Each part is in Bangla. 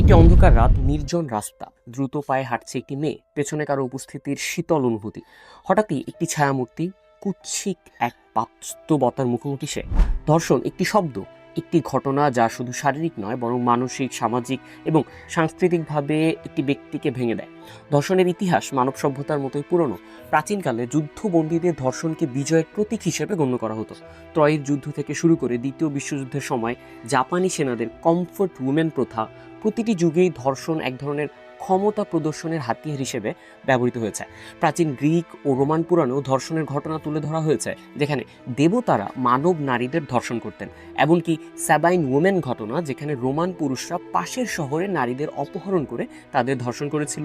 একটি অন্ধকার রাত, নির্জন রাস্তা। দ্রুত পায়ে হাঁটছে একটি মেয়ে, পেছনে কারও উপস্থিতির শীতল অনুভূতি। হঠাৎই একটি ছায়ামূর্তি কুৎসিক এক বাস্তবতার মুখোমুখি সে। ধর্ষণ একটি শব্দ, একটি ঘটনা যা শুধু শারীরিক নয়, বরং মানসিক, সামাজিক এবং সাংস্কৃতিকভাবে একটি ব্যক্তিকে ভেঙে দেয়। ধর্ষণের ইতিহাস মানব সভ্যতার মতোই পুরনো। প্রাচীনকালে যুদ্ধবন্দীদের ধর্ষণকে বিজয়ের প্রতীক হিসেবে গণ্য করা হতো। ত্রয়ের যুদ্ধ থেকে শুরু করে দ্বিতীয় বিশ্বযুদ্ধের সময় জাপানি সেনাদের কমফোর্ট উমেন প্রথা প্রতিটি যুগেই ধর্ষণ এক ধরনের ক্ষমতা প্রদর্শনের হাতিয়ার হিসেবে ব্যবহৃত হয়েছে। প্রাচীন গ্রিক ও রোমান পুরাণেও ধর্ষণের ঘটনা তুলে ধরা হয়েছে, যেখানে দেবতারা মানব নারীদের ধর্ষণ করতেন। এমনকি স্যাবাইন ওমেন ঘটনা, যেখানে রোমান পুরুষরা পাশের শহরে নারীদের অপহরণ করে তাদের ধর্ষণ করেছিল।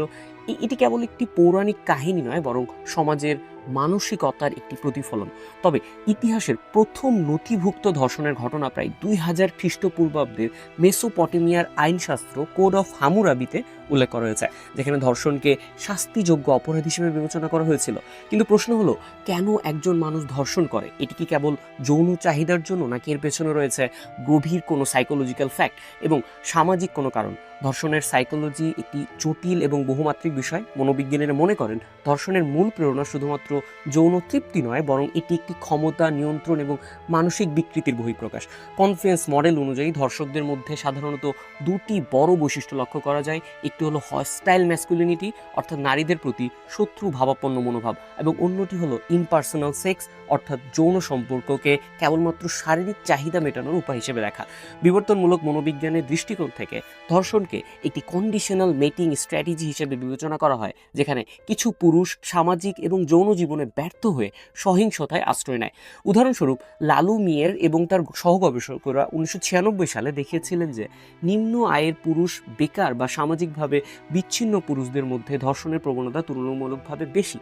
এটি কেবল একটি পৌরাণিক কাহিনী নয়, বরং সমাজের মানসিকতার একটি প্রতিফলন। তবে ইতিহাসের প্রথম নথিভুক্ত ধর্ষণের ঘটনা প্রায় দুই হাজার খ্রিস্টপূর্বাব্দের মেসোপটেমিয়ার আইনশাস্ত্র কোড অফ হামুরাবিতে উল্লেখ করা হয়েছে, যেখানে ধর্ষণকে শাস্তিযোগ্য অপরাধ হিসেবে বিবেচনা করা হয়েছিল। কিন্তু প্রশ্ন হলো, কেন একজন মানুষ ধর্ষণ করে? এটি কি কেবল যৌন চাহিদার জন্য, নাকি এর পেছনে রয়েছে গভীর কোনো সাইকোলজিক্যাল ফ্যাক্ট এবং সামাজিক কোনো কারণ? ধর্ষণের সাইকোলজি একটি জটিল এবং বহুমাত্রিক বিষয়। মনোবিজ্ঞানীরা মনে করেন, ধর্ষণের মূল প্রেরণা শুধুমাত্র যৌন তৃপ্তি নয়, বরং এটি একটি ক্ষমতা নিয়ন্ত্রণ এবং মানসিক বিকৃতির বহিঃপ্রকাশ। কনফিডেন্স মডেল অনুযায়ী ধর্ষকদের মধ্যে সাধারণত দুটি বড় বৈশিষ্ট্য লক্ষ্য করা যায়। একটি হলো হস্টাইল ম্যাসকুলিনিটি অর্থাৎ নারীদের প্রতি শত্রু ভাবাপন্ন মনোভাব, এবং অন্যটি হলো ইমপার্সোনাল সেক্স অর্থাৎ যৌন সম্পর্ককে কেবলমাত্র শারীরিক চাহিদা মেটানোর উপায় হিসেবে দেখা। বিবর্তনমূলক মনোবিজ্ঞানের দৃষ্টিকোণ থেকে ধর্ষণকে একটি কন্ডিশনাল মেটিং স্ট্র্যাটেজি হিসেবে বিবেচনা করা হয়, যেখানে কিছু পুরুষ সামাজিক এবং যৌন জীবনে ব্যর্থ হয়ে সহিংসতায় আশ্রয় নেয়। উদাহরণস্বরূপ, লালু মিয়ের এবং তার সহগবেষকরা উনিশশো ছিয়ানব্বই সালে দেখিয়েছিলেন যে, নিম্ন আয়ের পুরুষ বেকার বা সামাজিকভাবে বিচ্ছিন্ন পুরুষদের মধ্যে ধর্ষণের প্রবণতা তুলনামূলকভাবে বেশি।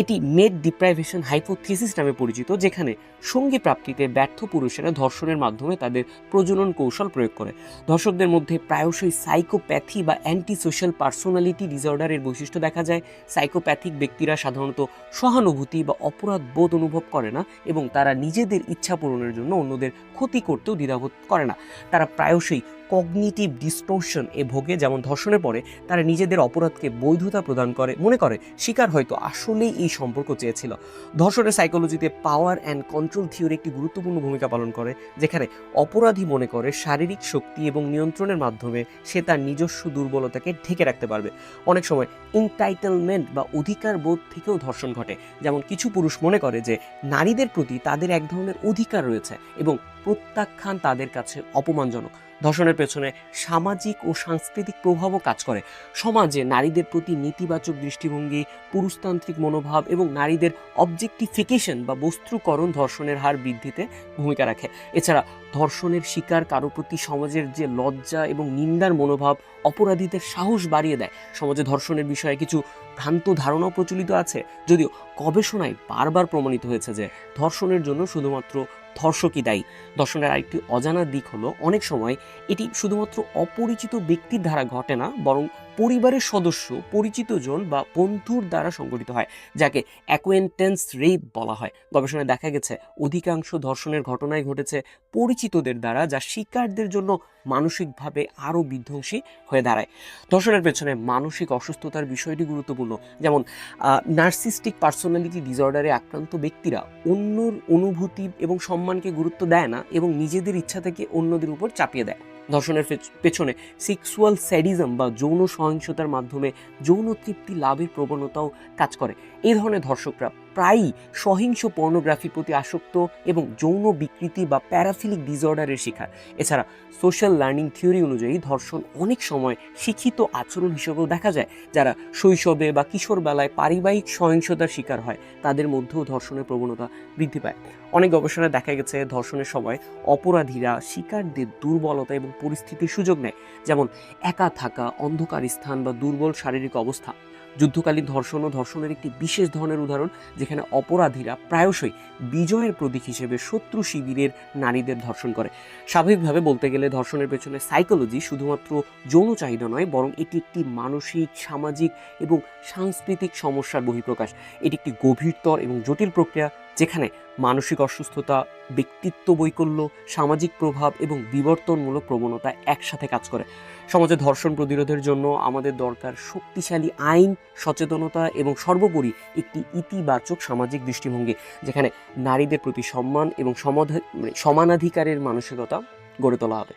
এটি মেড ডিপ্রাইভেশন হাইপোথিসিস নামে পরিচিত, যেখানে সঙ্গী প্রাপ্তিতে ব্যর্থ পুরুষেরা ধর্ষণের মাধ্যমে তাদের প্রজনন কৌশল প্রয়োগ করে। ধর্ষকদের মধ্যে প্রায়শই সাইকোপ্যাথি বা অ্যান্টি সোশ্যাল পার্সোনালিটি ডিসঅর্ডারের বৈশিষ্ট্য দেখা যায়। সাইকোপ্যাথিক ব্যক্তিরা সাধারণত সহানুভূতি বা অপরাধ বোধ অনুভব করে না এবং তারা নিজেদের ইচ্ছা পূরণের জন্য অন্যদের ক্ষতি করতেও দ্বিধাবোধ করে না। তারা প্রায়শই কগনিটিভ ডিস্টোর্শন এ ভোগে, যেমন ধর্ষণের পরে তারা নিজেদের অপরাধকে বৈধতা প্রদান করে। মনে করে, শিকার হয়তো আসলেই এই সম্পর্ক চেয়েছিল। ধর্ষণের সাইকোলজিতে পাওয়ার অ্যান্ড কন্ট্রোল থিওরি একটি গুরুত্বপূর্ণ ভূমিকা পালন করে, যেখানে অপরাধী মনে করে শারীরিক শক্তি এবং নিয়ন্ত্রণের মাধ্যমে সে তার নিজস্ব দুর্বলতাকে ঢেকে রাখতে পারবে। অনেক সময় ইনটাইটেলমেন্ট বা অধিকার বোধ থেকেও ধর্ষণ ঘটে। যেমন কিছু পুরুষ মনে করে যে, নারীদের প্রতি তাদের এক ধরনের অধিকার রয়েছে এবং প্রত্যাখ্যান তাদের কাছে অপমানজনক। ধর্ষণের পেছনে সামাজিক ও সাংস্কৃতিক প্রভাবও কাজ করে। সমাজে নারীদের প্রতি নেতিবাচক দৃষ্টিভঙ্গি, পুরুষতান্ত্রিক মনোভাব এবং নারীদের অবজেক্টিফিকেশন বা বস্ত্রকরণ ধর্ষণের হার বৃদ্ধিতে ভূমিকা রাখে। এছাড়া ধর্ষণের শিকার কারও প্রতি সমাজের যে লজ্জা এবং নিন্দার মনোভাব অপরাধীদের সাহস বাড়িয়ে দেয়। সমাজে ধর্ষণের বিষয়ে কিছু ভ্রান্ত ধারণাও প্রচলিত আছে। যদিও গবেষণায় বারবার প্রমাণিত হয়েছে যে ধর্ষণের জন্য শুধুমাত্র ধর্ষকই দায়ী। ধর্ষণের আরেকটি অজানা দিক হলো, অনেক সময় এটি শুধুমাত্র অপরিচিত ব্যক্তির দ্বারা ঘটে না, বরং পরিবারের সদস্য, পরিচিত জন বা বন্ধুর দ্বারা সংঘটিত হয়, যাকে অ্যাকোয়েন্টেন্স রেপ বলা হয়। গবেষণায় দেখা গেছে, অধিকাংশ ধর্ষণের ঘটনায় ঘটেছে পরিচিতদের দ্বারা, যা শিকারদের জন্য মানসিকভাবে আরও বিধ্বংসী হয়ে দাঁড়ায়। ধর্ষণের পেছনে মানসিক অসুস্থতার বিষয়টি গুরুত্বপূর্ণ। যেমন নার্সিস্টিক পার্সোনালিটি ডিসঅর্ডারে আক্রান্ত ব্যক্তিরা অন্যর অনুভূতি এবং সম্মানকে গুরুত্ব দেয় না এবং নিজেদের ইচ্ছা থেকে অন্যদের উপর চাপিয়ে দেয়। ধর্ষণের পেছ- পেছনে সেক্সুয়াল স্যাডিজম বা যৌন সহিংসতার মাধ্যমে যৌন তৃপ্তি লাভের প্রবণতাও কাজ করে। এই ধরনের ধর্ষকরা প্রায়ই সহিংস পর্নোগ্রাফির প্রতি আসক্ত এবং যৌন বিকৃতি বা প্যারাফিলিক ডিসঅর্ডারের শিকার। এছাড়া সোশ্যাল লার্নিং থিওরি অনুযায়ী ধর্ষণ অনেক সময় শিক্ষিত আচরণ হিসেবেও দেখা যায়, যারা শৈশবে বা কিশোর বেলায় পারিবারিক সহিংসতার শিকার হয়, তাদের মধ্যেও ধর্ষণের প্রবণতা বৃদ্ধি পায়। অনেক গবেষণায় দেখা গেছে, ধর্ষণের সময় অপরাধীরা শিকারদের দুর্বলতা এবং পরিস্থিতির সুযোগ নেয়, যেমন একা থাকা, অন্ধকার স্থান বা দুর্বল শারীরিক অবস্থা। যুদ্ধকালীন ধর্ষণ ও ধর্ষণের একটি বিশেষ ধরনের উদাহরণ যেখানে অপরাধীরা প্রায়শই বিজয়ের প্রতীক হিসেবে শত্রু শিবিরের নারীদের ধর্ষণ করে। স্বাভাবিকভাবে বলতে গেলে ধর্ষণের পেছনে সাইকোলজি শুধুমাত্র যৌন চাহিদা নয়, বরং এটি একটি মানসিক, সামাজিক এবং সাংস্কৃতিক সমস্যার বহিঃপ্রকাশ। এটি একটি গভীরতর এবং জটিল প্রক্রিয়া যেখানে মানসিক অসুস্থতা, ব্যক্তিত্ব বৈকল্য, সামাজিক প্রভাব এবং বিবর্তনমূলক প্রবণতা একসাথে কাজ করে। সমাজে ধর্ষণ প্রতিরোধের জন্য আমাদের দরকার শক্তিশালী আইন, সচেতনতা এবং সর্বোপরি একটি ইতিবাচক সামাজিক দৃষ্টিভঙ্গি, যেখানে নারীদের প্রতি সম্মান এবং সমাধান মানে সমানাধিকারের মানসিকতা গড়ে তোলা হবে।